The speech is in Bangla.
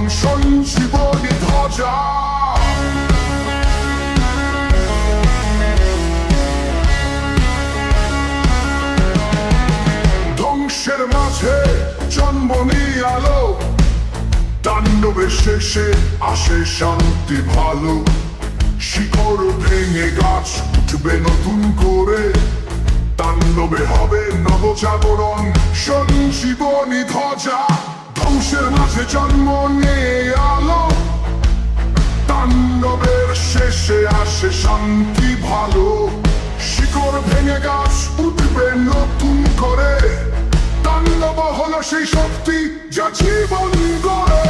নবজাগরণ সঞ্জীবনী ধ্বজা ধ্বংসের মাঝে জন্ম নিয়ে আলো তাণ্ডবের শেষে আসে শান্তি ভালো শিকড় ভেঙে গাছ উঠবে নতুন করে তাণ্ডবে হবে নবজাগরণ সঞ্জীবনী ধ্বজা ধ্বংসের মাঝে জন্ম নিয়ে আলো। তাণ্ডবের শেষে আসে শান্তি, ভালো। শিকড় ভেঙে গাছ উঠবে নতুন করে। তাণ্ডব হলো সেই শক্তি যা জীবন গড়ে।